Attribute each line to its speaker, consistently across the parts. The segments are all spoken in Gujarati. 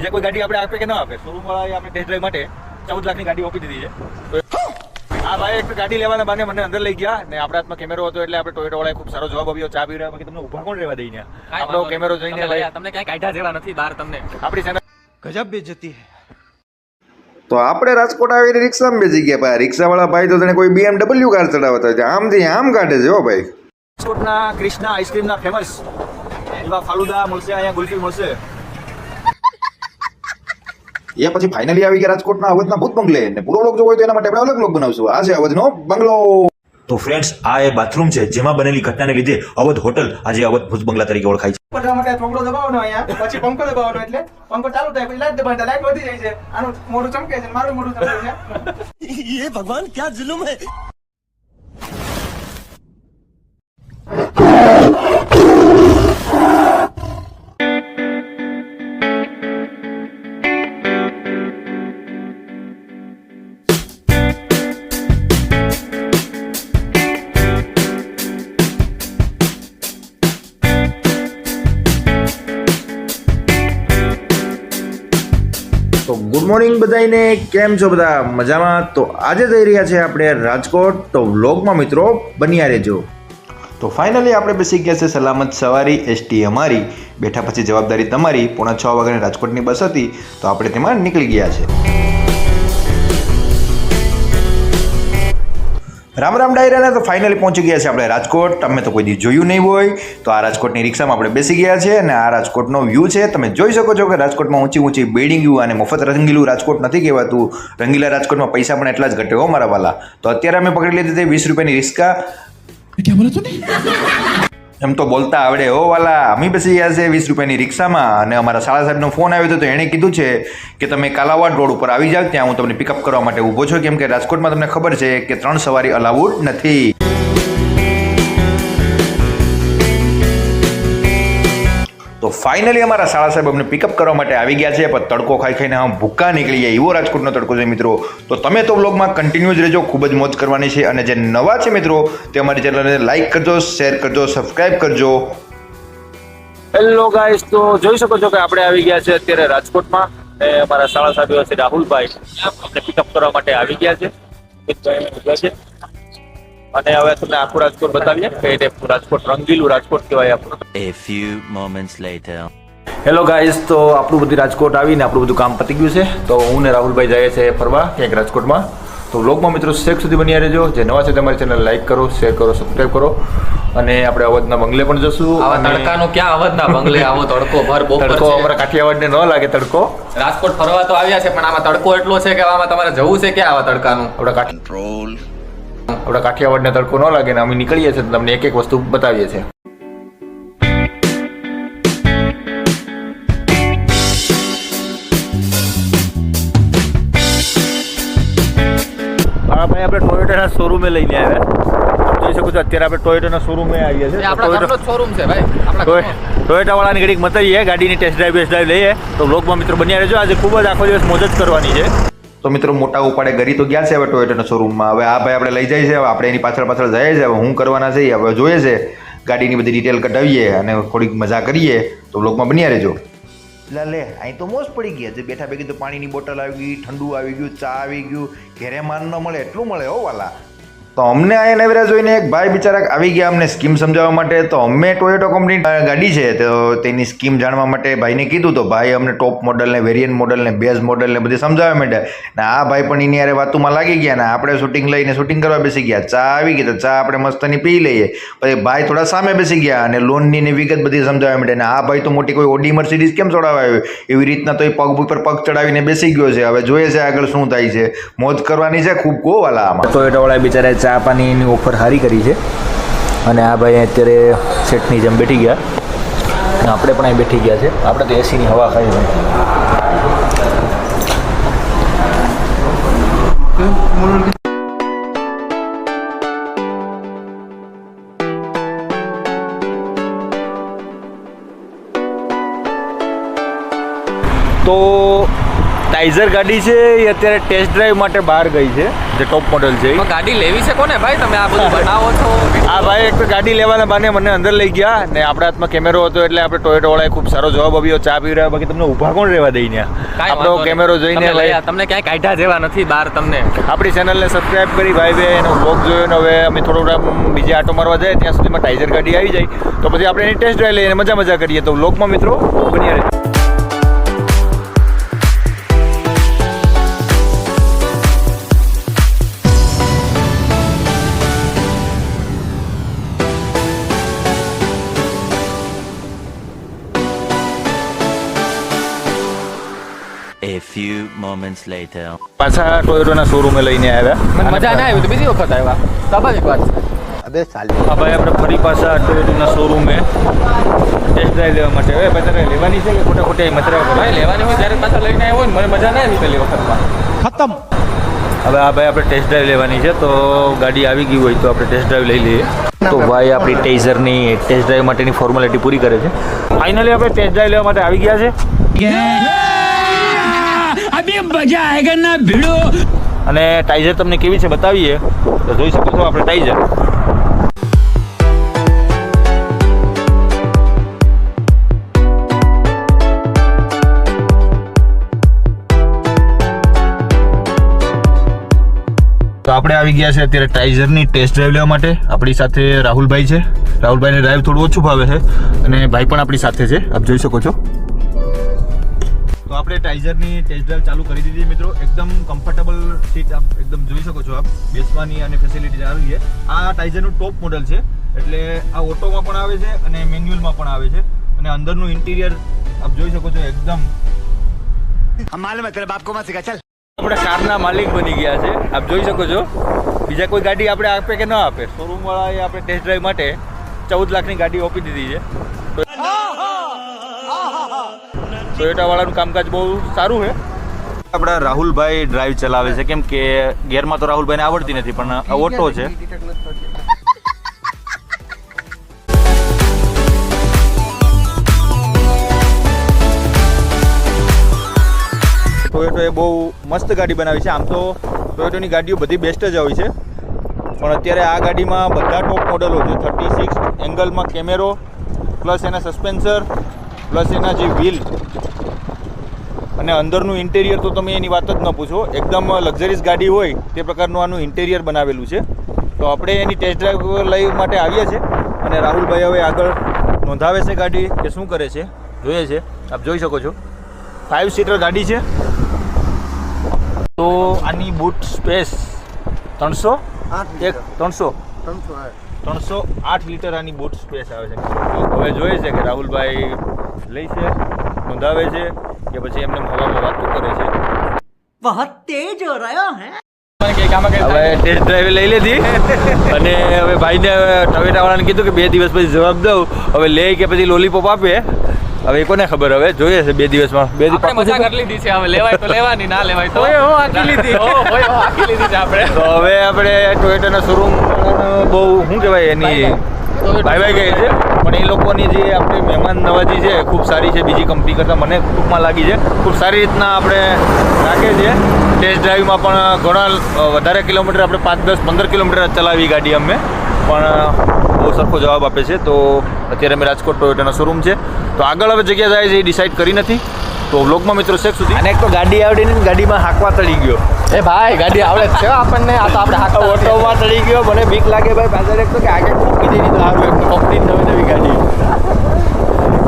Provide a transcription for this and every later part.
Speaker 1: બીજા કોઈ ગાડી આપણે આપે કે ન આપે? શોરૂમ વાળા આપણે ટેસ્ટ ડ્રાઈવ માટે ચૌદ લાખની ગાડી ઓપી દીધી છે. આ ભાઈ એક ગાડી લેવાના બાને મને અંદર લઈ ગયા ને આપણા હાથમાં કેમેરો હતો એટલે આપણે ટોયટો વાળા ખૂબ સારો જવાબ આપ્યો. ચા પી રહ્યા તમને ઊભા કોણ રહેવા દઈને આપણો કેમેરો જોઈને ભાઈ
Speaker 2: તમને કઈ કાયદા જેવા નથી બહાર તમને.
Speaker 1: આપણી સેના
Speaker 3: ગજબ બેજતી હે.
Speaker 4: તો આપણે રાજકોટ આવીને રિક્ષા બેસી ગયા ભાઈ. રિક્ષાવાળા ભાઈ તો તેને કોઈ બીએમડબલ્યુ કાર ચડાવતા હોય આમ થી આમ કાઢે છે હો ભાઈ.
Speaker 1: રાજકોટના ક્રિષ્ના આઈસ્ક્રીમના ફેમસ એવા ફાલુદા મળશે અહીંયા ગુલફી મળશે.
Speaker 4: એ પછી ફાઇનલી આવી ગયા રાજકોટના અવધના ભૂત બંગલે ને પૂરો લોક જોવો તો એના માટે આપણે અલગ લોક બનાવશું. આ છે અવધનો બંગલો.
Speaker 5: તો ફ્રેન્ડ્સ આ એ બાથરૂમ છે જેમાં બનેલી ઘટનાને લીધે અવધ હોટલ આજે અવધ ભૂત બંગલા તરીકે ઓળખાય છે.
Speaker 6: પટલા માટે પંખો દબાવવાનો અહીંયા પછી પંખો દબાવવાનો એટલે પંખો ચાલુ થાય પછી લાઈટ દબાવતા લાઈટ વધી જાય છે. આનું મોઢું ચમકે છે મારું મોઢું ચમકે છે.
Speaker 3: એ ભગવાન ક્યાં જુલુમ
Speaker 4: હે? ગુડ મોર્નિંગ બધાને કેમ છો બધા? મજામાં? તો આજે જઈ રહ્યા છે આપણે રાજકોટ. તો વ્લોગમાં મિત્રો, બન્યા રહેજો. તો ફાઇનલી આપણે બેસી ગયા છે સલામત સવારી, એસટી અમારી. બેઠા પછી જવાબદારી તમારી. પોણા છ વાગ્યાની રાજકોટની બસ હતી, તો આપણે તેમાં નીકળી ગયા છે. રામ રામ ડાયરાને તો ફાઇનલી પહોંચી ગયા છે આપણે રાજકોટ. તમે તો કોઈ દી જોયું નહીં હોય, તો આ રાજકોટની રિક્ષામાં આપણે બેસી ગયા છે અને આ રાજકોટનો વ્યૂ છે. તમે જોઈ શકો છો કે રાજકોટમાં ઊંચી ઊંચી બિલ્ડિંગો અને મફત રંગીલું રાજકોટ નથી કહેવાતું. રંગીલા રાજકોટમાં પૈસા પણ એટલા જ ઘટે હો મારા વાલા. તો અત્યારે અમે પકડી લીધી હતી વીસ રૂપિયાની રિક્ષા. એમ તો બોલતા આવડે. ઓ વાલા, અમે બેસી ગયા છે વીસ રૂપિયાની રિક્ષામાં અને અમારા શાળા સાહેબનો ફોન આવ્યો હતો તો એણે કીધું છે કે તમે કાલાવાડ રોડ ઉપર આવી જાવ, ત્યાં હું તમને પિકઅપ કરવા માટે ઊભો છું. કેમ કે રાજકોટમાં તમને ખબર છે કે ત્રણ સવારી અલાઉડ નથી. તો ફાઇનલી અમારા શાળા સાહેબ અમને પિકઅપ કરવા માટે આવી ગયા છે, પણ તડકો ખાઈ ખાઈને આમ ભૂક્કા નીકળી જાય એવો રાજકોટનો તડકો છે મિત્રો. તો તમે તો બ્લોગમાં કન્ટિન્યુ જ રહેજો, ખૂબ જ મોજ કરવાની છે. અને જે નવા છે મિત્રો, તે અમારી ચેનલને લાઇક કરજો શેર કરજો સબસ્ક્રાઇબ કરજો.
Speaker 1: હેલો ગાઈસ તો જોઈ શકો છો કે આપણે આવી ગયા છે અત્યારે રાજકોટમાં. અને અમારા શાળા સાહેબ છે રાહુલભાઈ. અમને પિકઅપ કરવા માટે આવી ગયા છે. અને હવે તમને આખું રાજકોટ બતાવીએ. કે રાજકોટ રંગીલું રાજકોટ કહેવાય આપણું.
Speaker 7: A few moments later
Speaker 1: hello guys તો આપણું બધું રાજકોટ આવીને આપણું બધું કામ પતી ગયું છે. તો હું ને રાહુલભાઈ જઈએ છે ફરવા ક્યાંક રાજકોટમાં. તો વ્લોગમાં મિત્રો શેક સુધી બની રહેજો. જે નવા છે તમારી ચેનલ લાઈક કરો શેર કરો સબસ્ક્રાઈબ કરો. અને આપણે અવધના બંગલે પણ જશું.
Speaker 2: તડકાનો ક્યાં અવધના બંગલે આવો તડકો? ભર બપોર
Speaker 1: તડકો અમારા કાઠિયાવાડને ન લાગે તડકો.
Speaker 2: રાજકોટ ફરવા તો આવ્યા છે પણ આમાં તડકો એટલો છે કે આમાં તમારે જવું છે ક્યાં આવા તડકાનું?
Speaker 1: આપણે કાઠ આપણા કાઠિયાવાડને તડકો ન લાગે ને અમે નીકળીએ છીએ તમને એક એક વસ્તુ બતાવીએ છીએ. હા ભાઈ આપણે ટોયોટાના શોરૂમે લઈને આવ્યા. જોઈ શકો છો અત્યારે આપણે ટોયોટાના શોરૂમે આવીએ છીએ.
Speaker 2: આપણા શોરૂમ છે ભાઈ.
Speaker 1: ટોયોટા વાળાની ઘડીક ગાડીની ટેસ્ટ ડ્રાઈવ બેસ્ટ ડ્રાઈવ લઈએ. તો બ્લોગમાં મિત્રો બન્યા રહેજો. આજે ખૂબ જ આખો દિવસ મોજ જ કરવાની છે.
Speaker 4: તો મિત્રો મોટા ઉપાડે ગરી તો ગયા છે હવે ટોયોટાના શોરૂમમાં હવે આ ભાઈ આપણે લઈ જાય છે આપણે એની પાછળ પાછળ જઈએ છે, હવે હું કરવાના છે હવે જોઈએ છે. ગાડીની બધી ડિટેલ કઢાવીએ અને થોડીક મજા કરીએ. તો બ્લોગમાં બન્યા રહેજો. એટલે લે, અહીં તો મોજ પડી ગયા જે બેઠા ભેગી તો પાણીની બોટલ આવી ગઈ, ઠંડુ આવી ગયું, ચા આવી ગયું. ઘેરે માન ન મળે, એટલું મળે હો વાલા. તો અમને અહીંયા નવેરા જોઈને એક ભાઈ બિચારા આવી ગયા અમને સ્કીમ સમજાવવા માટે. તો અમે ટોયોટો કંપની ગાડી છે, તો તેની સ્કીમ જાણવા માટે ભાઈને કીધું. તો ભાઈ અમને ટોપ મોડલ ને વેરિયન્ટ મોડલ ને બેઝ મોડલ ને બધી સમજાવવા માંડ્યા. ને આ ભાઈ પણ એની યારે વાતુમાં લાગી ગયા ને આપણે શૂટિંગ લઈને શૂટિંગ કરવા બેસી ગયા. ચા આવી ગઈ તો ચા આપણે મસ્તની પી લઈએ. પછી ભાઈ થોડા સામે બેસી ગયા અને લોનની ને વિગત બધી સમજાવવા માંડ્યા. ને આ ભાઈ તો મોટી કોઈ ઓડી મર્સિડીઝ કેમ ચડાવવા આવ્યો? એવી રીતના તો એ પગ ઉપર પગ ચડાવીને બેસી ગયો છે. હવે જોઈએ છે આગળ શું થાય છે. મોજ કરવાની છે ખૂબ ગોવાલા આમાં.
Speaker 1: ટોયોટા વાળા બિચારા ચા પાણીની ઓફર સારી કરી છે. અને આ ભાઈ અત્યારે સેટની જેમ બેઠી ગયા. આપણે પણ અહીં બેઠી ગયા છે. આપણે તો એસીની હવા ખાઈ ભાઈ તો
Speaker 4: ટાઈઝર ગાડી છે એ અત્યારે ટેસ્ટ ડ્રાઈવ માટે બહાર ગઈ છે જે ટોપ મોડલ છે.
Speaker 2: ગાડી લેવી છે કોને ભાઈ? તમે આ બધું બનાવો છો?
Speaker 4: આ ભાઈ એક તો ગાડી લેવાના બાને મને અંદર લઈ ગયા ને આપણા હાથમાં કેમેરો હતો એટલે આપણે ટોયોટો વાળાએ ખૂબ સારો જવાબ આપ્યો ચા પી રહ્યા બાકી તમને ઊભા કોણ રહેવા દઈ ત્યાં
Speaker 2: કાંઈ
Speaker 4: આપણો કેમેરો જોઈને
Speaker 2: લઈ.
Speaker 4: ભાઈ
Speaker 2: તમને ક્યાંય કાઢ્યા જેવા નથી બહાર તમને.
Speaker 4: આપણી ચેનલને સબસ્ક્રાઇબ કરી ભાઈ બે એનો બ્લોગ જોયો ને હવે અમે થોડો ટાઈમ બીજે આટો મારવા જાય ત્યાં સુધીમાં ટાઈઝર ગાડી આવી જાય. તો પછી આપણે એની ટેસ્ટ ડ્રાઈવ લઈને મજા મજા કરીએ. તો બ્લોગમાં મિત્રો બન્યા રહે
Speaker 7: moments later.
Speaker 4: પાછા ટોયોટાના શોરૂમે લઈને આવ્યા.
Speaker 2: મજા ના આવી તો બીજી વખત આવ્યા. સ્વાભાવિક વાત. છે
Speaker 4: હા ભાઈ આપણે ફરી પાછા ટોયોટાના શોરૂમે ટેસ્ટ ડ્રાઈવ લેવા માટે. હવે બધાને લેવાની છે કે ખોટા ખોટા એ મતરા
Speaker 2: ભાઈ લેવાની હોય જ્યારે પાછા લઈને આવ્યો હોય ને મને મજા ના આવી પહેલી વખતમાં.
Speaker 4: હવે આ ભાઈ આપણે ટેસ્ટ ડ્રાઈવ લેવાની છે તો ગાડી આવી ગઈ હોય તો આપણે ટેસ્ટ ડ્રાઈવ લઈ લઈએ. તો ભાઈ આપણી ટેઝરની ટેસ્ટ ડ્રાઈવ માટેની ફોર્માલિટી પૂરી કરે છે. ફાઇનલી આપણે ટેસ્ટ ડ્રાઈવ લેવા માટે આવી ગયા છે. અને ટાઈઝર તમને કેવી છે બતાવીએ? તો જોઈ શકો છો આપણે ટાઈઝર તો આપણે આવી ગયા છે અત્યારે ટાઈઝરની ટેસ્ટ ડ્રાઈવ લેવા માટે. આપણી સાથે રાહુલભાઈ છે. રાહુલભાઈને ડ્રાઈવ થોડું ઓછું ભાવે છે. અને ભાઈ પણ આપણી સાથે છે. આપ જોઈ શકો છો. તો આપણે ટાઈઝરની ટેસ્ટ ડ્રાઈવ ચાલુ કરી દીધી મિત્રો. એકદમ કમ્ફર્ટેબલ સીટ આપ એકદમ જોઈ શકો છો આપ. બેસવાની અને ફેસિલિટી આવી છે. આ ટાઈઝરનું ટોપ મોડલ છે. એટલે આ ઓટોમાં પણ આવે છે અને મેન્યુઅલમાં પણ આવે છે. અને અંદરનું ઇન્ટિરિયર આપ જોઈ શકો છો એકદમ. આપણે કારના માલિક બની ગયા છે. આપ જોઈ શકો છો. બીજા કોઈ ગાડી આપણે આપે કે ન આપે. શોરૂમવાળાએ આપણે ટેસ્ટ ડ્રાઈવ માટે ચૌદ લાખની ગાડી ઓપી દીધી છે. ટોયોટા વાળાનું કામકાજ બહુ સારું છે. આપણા રાહુલભાઈ ડ્રાઈવ ચલાવે છે. કેમ કે ગેરમાં તો રાહુલભાઈને આવડતી નથી, પણ ઓટો છે. ટોયોટો એ બહુ મસ્ત ગાડી બનાવી છે. આમ તો ટોયોટોની ગાડીઓ બધી બેસ્ટ જ હોય છે. પણ અત્યારે આ ગાડીમાં બધા ટોપ મોડલો છે. થર્ટી સિક્સ એંગલમાં કેમેરો પ્લસ એના સસ્પેન્સર પ્લસ એના જે વ્હીલ અને અંદરનું ઇન્ટેરિયર તો તમે એની વાત જ ન પૂછો. એકદમ લક્ઝરીસ ગાડી હોય તે પ્રકારનું આનું ઇન્ટેરિયર બનાવેલું છે. તો આપણે એની ટેસ્ટ ડ્રાઈવ લઈ માટે આવ્યા છે અને રાહુલભાઈ હવે આગળ નોંધાવે છે ગાડી કે શું કરે છે જોઈએ છે. આપ જોઈ શકો છો. ફાઇવ સીટર ગાડી છે. તો આની બૂટ સ્પેસ ત્રણસો? એક ત્રણસો? ત્રણસો આઠ. લીટર આની બૂટ સ્પેસ આવે છે. હવે જોઈએ છે કે રાહુલભાઈ લઈ છે. નોંધાવે છે કે પછી એમને હવામાં વાતો કરે છે.
Speaker 2: બહુત તેજ રહ્યો હે
Speaker 4: હવે ટેસ્ટ ડ્રાઈવ લઈ લીધી કીધું કે બે દિવસ પછી જવાબ દઉં. હવે લે કે પછી લોલીપોપ આપે. હવે કોને ખબર? હવે જોઈએ છે બે દિવસમાં. બે દિવસ
Speaker 2: મજા હવે લેવાય તો લેવાની ના
Speaker 4: હવે આપણે ટોયોટાના શોરૂમ બહુ શું કેવાય એની ભાઈ ભાઈ ગઈ છે? પણ એ લોકોની જે આપણી મહેમાન નવાજી છે ખૂબ સારી છે. બીજી કંપની કરતાં મને ટૂંકમાં લાગી છે. ખૂબ સારી રીતના આપણે રાખે છે. ટેસ્ટ ડ્રાઈવમાં પણ ઘણા વધારે કિલોમીટર આપણે પાંચ, દસ, પંદર કિલોમીટર ચલાવી ગાડી અમે પણ બહુ સરખો જવાબ આપે છે. તો અત્યારે અમે રાજકોટ ટોયોટાનો શોરૂમ છે. તો આગળ હવે જગ્યા જાય છે એ ડિસાઇડ કરી નથી. તો વ્લોગમાં મિત્રો શેખ સુધી. અને એક તો ગાડી આવડી નહીં ગાડીમાં હાંકવા તળી ગયો.
Speaker 2: એ ભાઈ ગાડી આવડે છે આપણને. આ તો આપણે હાથમાં
Speaker 4: ઓટોમાં ચડી ગયો મને બીક લાગે ભાઈ પાછળ એક તો કે આગળ ઠોકી દેની તો સારું એક કંપની નવી નવી ગાડી.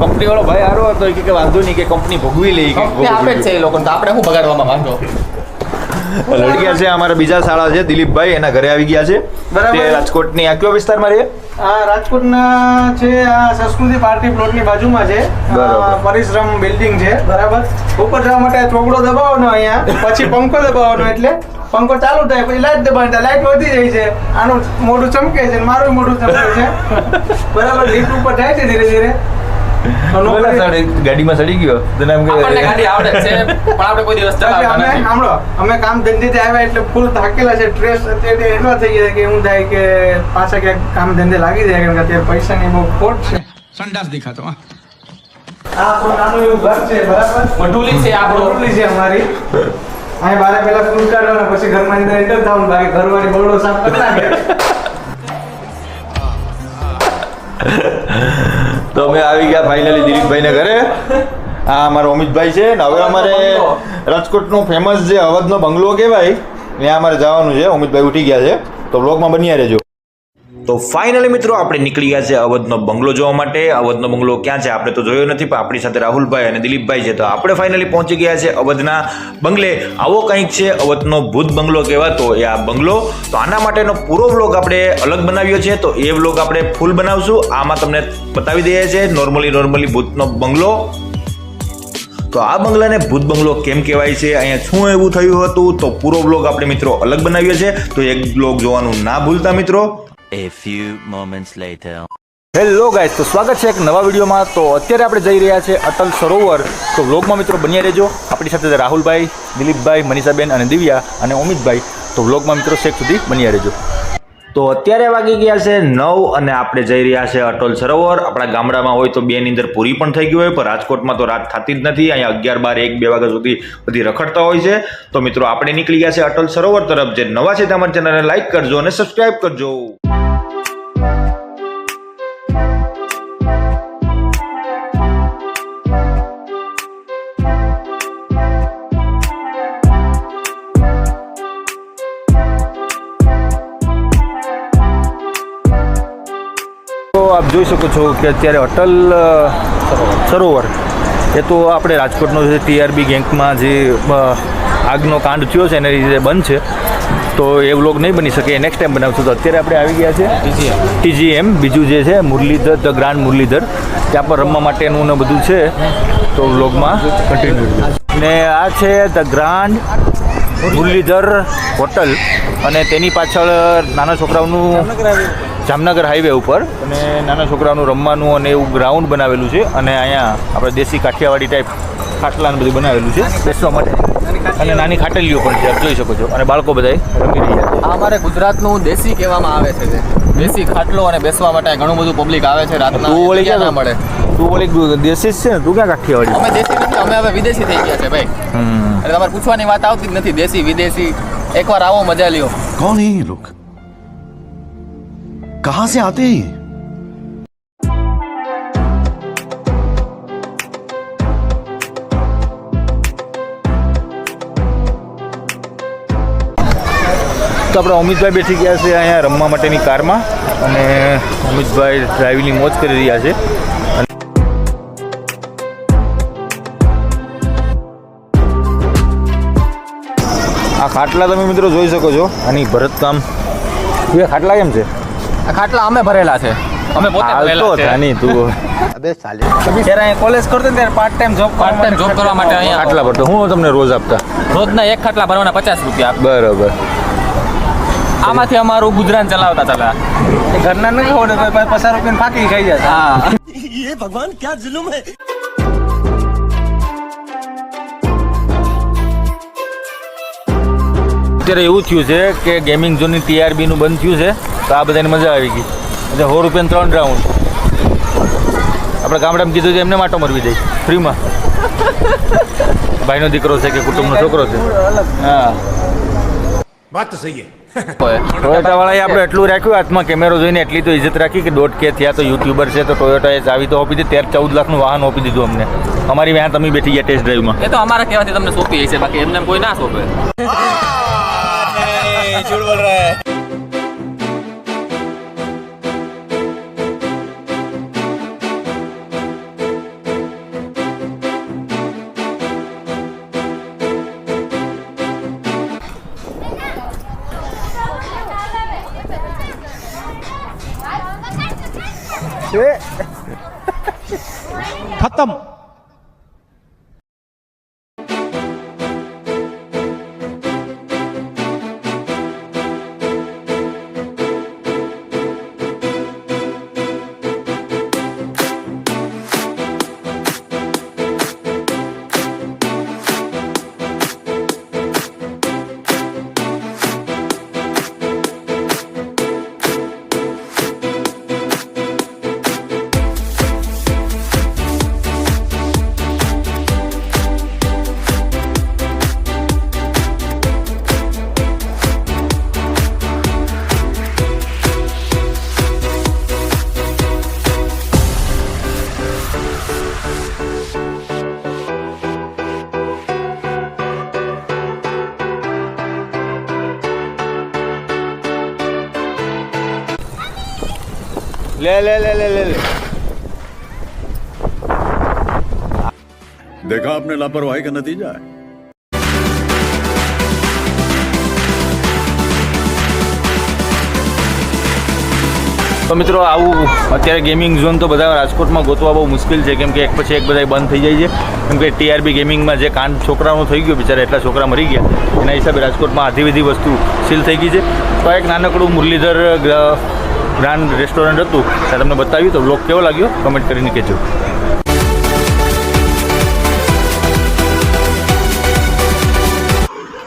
Speaker 4: કંપની વાળો ભાઈ સારો હતો કે વાંધો નહીં કે કંપની ભોગવી લઈ કે
Speaker 2: કંપની આપે જ છે એ લોકોને તો. આપણે શું બગાડવામાં વાંધો
Speaker 4: લડક્યા છે અમારા બીજા શાળા છે દિલીપભાઈ એના ઘરે આવી ગયા છે.
Speaker 6: બરાબર.
Speaker 4: રાજકોટની આ કયો વિસ્તારમાં રહે?
Speaker 6: આ રાજકોટના છે આ સંસ્કૃતિ પાર્ટી પ્લોટની બાજુમાં છે. પરિશ્રમ બિલ્ડિંગ છે બરાબર. ઉપર જવા માટે ચોકડો દબાવવાનો અહીંયા પછી પંખો દબાવવાનો એટલે પંખો ચાલુ થાય પછી લાઈટ દબાવવાની લાઈટ વધી જાય છે. આનું મોઢું ચમકે છે મારું મોઢું ચમકે છે. બરાબર લીફ્ટ ઉપર જાય છે ધીરે ધીરે.
Speaker 4: બોલા સડી- ગાડીમાં સડી ગયો. તને એમ કે
Speaker 2: આપણને ગાડી આવડે છે પણ આપણે કોઈ દિવસ
Speaker 6: પછી
Speaker 2: ચલાવતા નથી.
Speaker 6: સાંભળો અમે કામ ધંધેથી આવ્યા એટલે ફૂલ થાકેલા છે. સ્ટ્રેસ અત્યારે એટલા થઈ ગયા કે હું થાય કે પાછા ક્યાંક કામ ધંધે લાગી જાય કારણ કે અત્યારે પૈસાની બહુ ખોટ છે. આ આપણું નાનું એવું ઘર છે બરાબર?
Speaker 2: મઢુલી છે આપણું.
Speaker 6: મઢુલી છે અમારી. અહીં બારે પહેલા ફૂલ કાઢવાના પછી ઘરમાં અંદર એન્ટર થવાનું બાકી ઘરવાળી બરડો સાફ કરી નાખે
Speaker 8: અમે આવી ગયા ફાઇનલી દિલીપભાઈને ઘરે. આ અમારો અમિતભાઈ છે. ને હવે અમારે રાજકોટનો ફેમસ જે અવધનો બંગલો કહેવાય ત્યાં અમારે જવાનું છે. અમિતભાઈ ઉઠી ગયા છે. તો બ્લોગમાં બન્યા રહેજો.
Speaker 5: તો ફાઇનલી મિત્રો આપણે નીકળી ગયા છે અવધનો બંગલો જોવા માટે. અવધનો બંગલો ક્યાં છે આપણે તો જોયો નથી, પણ આપણી સાથે રાહુલભાઈ અને દિલીપભાઈ છે. તો આપણે ફાઇનલી પહોંચી ગયા છે અવધના બંગલે. આવો કંઈક છે અવધનો ભૂત બંગલો કહેવાતો એ આ બંગલો. તો આના માટેનો પૂરો વ્લોગ આપણે અલગ બનાવ્યો છે. તો એ વ્લોગ આપણે ફૂલ બનાવશું. આમાં તમને બતાવી દઈએ છીએ નોર્મલી નોર્મલી ભૂતનો બંગલો. તો આ બંગલાને ભૂત બંગલો કેમ કહેવાય છે? અહીંયા શું એવું થયું હતું? તો પૂરો બ્લોગ આપણે મિત્રો અલગ બનાવ્યો છે. તો એક બ્લોગ જોવાનું ના ભૂલતા મિત્રો.
Speaker 7: A few moments later.
Speaker 4: Hello guys તો સ્વાગત છે એક નવા વિડીયોમાં. તો અત્યારે આપણે જઈ રહ્યા છે અટલ સરોવર. તો વ્લોગમાં મિત્રો બન્યા રહેજો. આપણી સાથે રાહુલભાઈ, દિલીપભાઈ, મનીષાબેન અને દિવ્યા અને અમિતભાઈ તો વ્લોગમાં મિત્રો શેખ સુધી બન્યા રહેજો.
Speaker 5: તો અત્યારે વાગી ગયા છે નવ અને આપણે જઈ રહ્યા છે અટલ સરોવર. આપણા ગામડામાં હોય તો બેની અંદર પૂરી પણ થઈ ગઈ હોય, પણ રાજકોટમાં તો રાત થતી જ નથી. અહીંયા અગિયાર બાર, એક, બે વાગ્યા સુધી બધી રખડતા હોય છે. તો મિત્રો આપણે નીકળી ગયા છે અટલ સરોવર તરફ. જે નવા છે તમારી ચેનલને લાઈક કરજો અને સબસ્ક્રાઇબ કરજો.
Speaker 4: આપ જોઈ શકો છો કે અત્યારે અટલ સરોવર એ તો આપણે રાજકોટનો જે ટીઆરબી ગેંગમાં જે આગનો કાંડ થયો છે એના લીધે બંધ છે. તો એ વ્લોગ નહીં બની શકે નેક્સ્ટ ટાઈમ બનાવશું. તો અત્યારે આપણે આવી ગયા છે ટીજીએમ બીજું જે છે મુરલીધર ધ ગ્રાન્ડ મુરલીધર. ત્યાં પર રમવા માટેનું ને બધું છે. તો વ્લોગમાં કન્ટિન્યુ ને આ છે ધ ગ્રાન્ડ મુરલીધર હોટલ. અને તેની પાછળ નાના છોકરાઓનું જામનગર હાઈવે ઉપર અને નાના છોકરાઓનું રમવાનું અને એવું ગ્રાઉન્ડ બનાવેલું છે અને અહીંયા આપણે દેશી કાઠિયાવાડી ટાઈપ ખાટલાનું બધું બનાવેલું છે બેસવા માટે. અને નાની ખાટલીઓ પણ છે આપ જોઈ શકો છો. અને બાળકો બધા રમી રહ્યા છે.
Speaker 2: આ અમારે ગુજરાતનું દેશી કહેવામાં આવે છે દેશી ખાટલો અને બેસવા માટે ઘણું બધું પબ્લિક આવે છે રાતના
Speaker 4: તું
Speaker 2: વળી
Speaker 4: ક્યાં
Speaker 2: મળે?
Speaker 4: તું વળી દેશી છે ને તું ક્યાં કાઠિયાવાડી?
Speaker 2: અમે દેશી નથી અમે હવે વિદેશી થઈ ગયા છે ભાઈ. એટલે તમારે પૂછવાની વાત આવતી જ નથી દેશી વિદેશી. એકવાર આવો મજા લ્યો.
Speaker 9: કોણ એ લોકો? कहां से आते हैं ये?
Speaker 4: તો આપણે અમિતભાઈ બેઠી ગયા છે અહીંયા રમવા માટેની કારમાં અને અમિતભાઈ ડ્રાઇવિંગની મોજ કરી રહ્યા છે આ ખાટલા તમે મિત્રો જોઈ શકો છો આની ભરતકામ એ ખાટલા કેમ છે
Speaker 2: આ ખાટલા અમે ભરેલા છે. અમે પોતે ભરેલા તું.
Speaker 4: અબે સાલે.
Speaker 6: ત્યારે અહીં કોલેજ કરતો ને ત્યારે part time job
Speaker 2: part time job કરવા માટે અહીંયા
Speaker 4: ખાટલા ભરતો. હું તમને રોજ આપતા?
Speaker 2: રોજના એક ખાટલા ભરવાના પચાસ રૂપિયા
Speaker 4: બરોબર.
Speaker 2: આમાંથી અમારું ગુજરાન ચલાવતા ચલા.
Speaker 6: ઘરના નહીં ખબર પચાસ રૂપિયા ફાકી ખાઈ જતા
Speaker 2: હા.
Speaker 9: ભગવાન ક્યાં જુલુમ હે
Speaker 4: અત્યારે એવું થયું છે કે ગેમિંગ ઝોનની ટીઆરબીનું બંધ થયું છે તો આ બધાને મજા આવી ગઈ. એટલે સો રૂપિયા ત્રણ રાઉન્ડ આપણે ગામડામાં કીધું છે એમને માટો મરવી જાય ફ્રીમાં ભાઈનો દીકરો છે કે કુટુંબનો છોકરો છે. હા. વાત ટોયોટા વાળાએ આપણે એટલું રાખ્યું હાથમાં કેમેરો જોઈને એટલી તો ઇજ્જત રાખી કે દોઢ કે થયા તો યુટ્યુબર છે તો ટોયોટાએ ચાવી તો આપી દીધી તેર ચૌદ લાખનું વાહન આપી દીધું અમને. અમારી વ્યાં તમે બેઠી ગયા ટેસ્ટ ડ્રાઈવમાં
Speaker 2: એ તો અમારા કહેવાથી તમને સોંપી હશે બાકી એમને કોઈ ના સોંપે.
Speaker 9: खत्म
Speaker 4: લે લે લે લે લે લે
Speaker 9: देखा आपने लापरवाही का नतीजा है
Speaker 4: તો મિત્રો આવું અત્યારે ગેમિંગ ઝોન તો બધા રાજકોટમાં ગોતવા બહુ મુશ્કેલ છે કેમ કે એક પછી એક બધા બંધ થઈ જાય છે કેમ કે ટીઆરબી ગેમિંગમાં જે કાંડ છોકરાનું થઈ ગયું બિચારા એટલા છોકરા મરી ગયા એના હિસાબે રાજકોટમાં આધી બધી વસ્તુ સીલ થઈ ગઈ છે તો આ એક નાનકડું મુરલીધર ગ્રાન્ડ રેસ્ટોરન્ટ હતું ત્યાં તમને બતાવ્યું તો બ્લોગ કેવો લાગ્યો? કમેન્ટ કરીને કહેજો.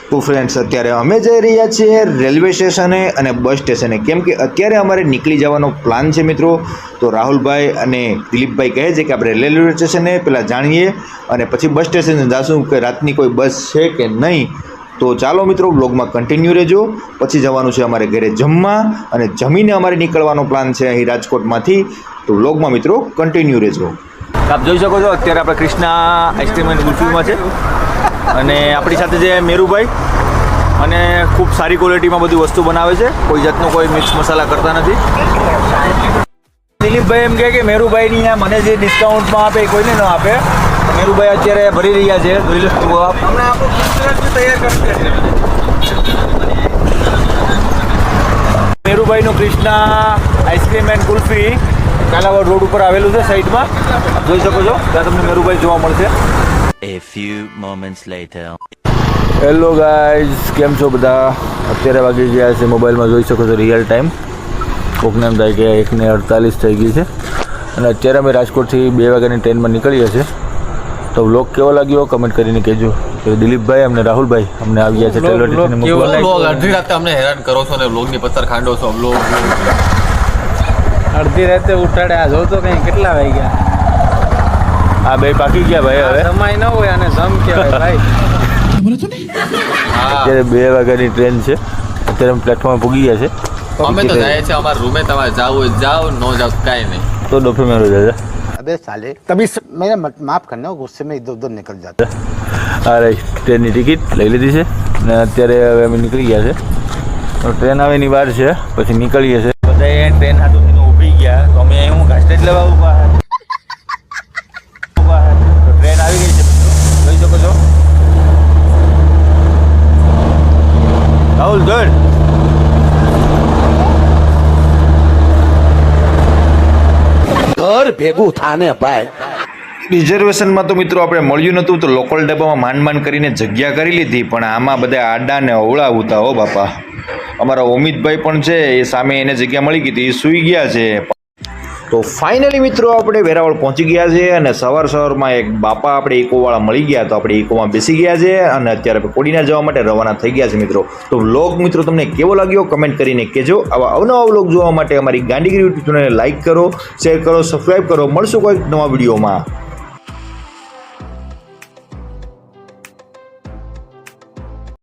Speaker 8: તો ફ્રેન્ડ્સ અત્યારે અમે જઈ રહ્યા છીએ રેલવે સ્ટેશને અને બસ સ્ટેશને. કેમ કે અત્યારે અમારે નીકળી જવાનો પ્લાન છે મિત્રો. તો રાહુલભાઈ અને દિલીપભાઈ કહે છે કે આપણે રેલવે સ્ટેશને પહેલાં જાણીએ અને પછી બસ સ્ટેશને જાશું કે રાતની કોઈ બસ છે કે નહીં. તો ચાલો મિત્રો બ્લોગમાં કન્ટિન્યુ રહેજો. પછી જવાનું છે અમારે ઘરે જમવા અને જમીને અમારે નીકળવાનો પ્લાન છે અહીં રાજકોટમાંથી. તો બ્લોગમાં મિત્રો કન્ટિન્યુ રહેજો.
Speaker 4: આપ જોઈ શકો છો, અત્યારે આપણે ક્રિષ્ના આઈસ્ક્રીમ એન્ડ ગુલ્ફીમાં છે. અને આપણી સાથે છે મેરુભાઈ. અને ખૂબ સારી ક્વોલિટીમાં બધી વસ્તુ બનાવે છે. કોઈ જાતનો કોઈ મિક્સ મસાલા કરતા નથી. દિલીપભાઈ એમ કહે કે મેરુભાઈની મને જે ડિસ્કાઉન્ટમાં આપે કોઈને ન આપે. મેરુભાઈ અત્યારે ભરી રહ્યા છે. જોઈ લો આપ મેરુભાઈનું Krishna ice cream and kulfi Kalawad road ઉપર આવેલું છે સાઈડમાં. જોઈ શકો છો. ત્યાં તમને મેરુભાઈ જોવા મળશે.
Speaker 7: A few moments later.
Speaker 4: Hello guys કેમ છો બધા? અત્યારે વાગી ગયા છે મોબાઈલમાં. જોઈ શકો છો રિયલ ટાઈમ કોકને એમ થાય કે એકને અડતાલીસ થઈ ગઈ છે. અને અત્યારે અમે રાજકોટથી બે વાગ્યાની ટ્રેનમાં નીકળીએ છીએ. તો વ્લોગ કેવો લાગ્યો? કમેન્ટ કરીને કહેજો. કે દિલીપભાઈ અમને રાહુલભાઈ અમને આવી ગયા છે ટેલર
Speaker 2: વ્લોગ અડધી રાતે અમને હેરાન કરો છો ને વ્લોગની પથ્થર ખાંડો છો વ્લોગ
Speaker 6: અડધી રાતે ઉઠાડ્યા. જો તો કઈ કેટલા વાગ્યા?
Speaker 4: આ બે પાકી ગયા ભાઈ હવે.
Speaker 6: સમય ન હોય અને જમ કહેવાય ભાઈ.
Speaker 2: હા.
Speaker 4: અત્યારે બે વાગ્યાની ટ્રેન છે. અત્યારે અમે પ્લેટફોર્મ પૂગી ગયા છે.
Speaker 2: અમે તો જાય છે અમારા રૂમે તમારે જાવ હોય જાઓ ન જાવ કાંઈ નહીં.
Speaker 4: તો ડોફે મેરો દાદા
Speaker 10: अबे साले तभी स- मेरा मत- माफ करना गुस्से में इधर उधर निकल जाता
Speaker 4: આ રહી ટ્રેનની ટિકિટ લઈ લીધી છે અને અત્યારે હવે અમે નીકળી ગયા છે તો ટ્રેન આવે એની વાર છે પછી નીકળીએ છે બધા ટ્રેન હાથું થઈને ઊભી ગયા તો અમે અહીં હું ઘાસટેજ લેવા ઊભા હતા. ઊભા હતા. તો ટ્રેન આવી ગઈ છે મિત્રો. જોઈ શકો છો રાહુલ ધડ
Speaker 10: ઘર ભેગું થાને ભાઈ.
Speaker 8: રિઝર્વેશનમાં તો મિત્રો આપણે મળ્યું નહોતું તો લોકલ ડબ્બામાં માંડ માંડ કરીને જગ્યા કરી લીધી, પણ આમાં બધા આડા ને અવળાવતા હો બાપા. અમારા ઓમિતભાઈ પણ છે, એ સામે એને જગ્યા મળી ગઈ હતી એ સૂઈ ગયા છે. તો ફાઇનલી મિત્રો આપણે વેરાવળ પહોંચી ગયા છે અને સવાર સવારમાં એક બાપા આપણે ઇકોવાળા મળી ગયા તો આપણે ઇકોમાં બેસી ગયા છે અને અત્યારે કોડીના જવા માટે રવાના થઈ ગયા છે મિત્રો. તો વ્લોગ મિત્રો તમને કેવો લાગ્યો કમેન્ટ કરીને કહેજો. આવા અવનવા વ્લોગ જોવા માટે અમારી ગાંધીગીરી યુટ્યુબ ચેનલને લાઇક કરો શેર કરો સબસ્ક્રાઈબ કરો. મળશું કોઈક નવા વિડીયોમાં.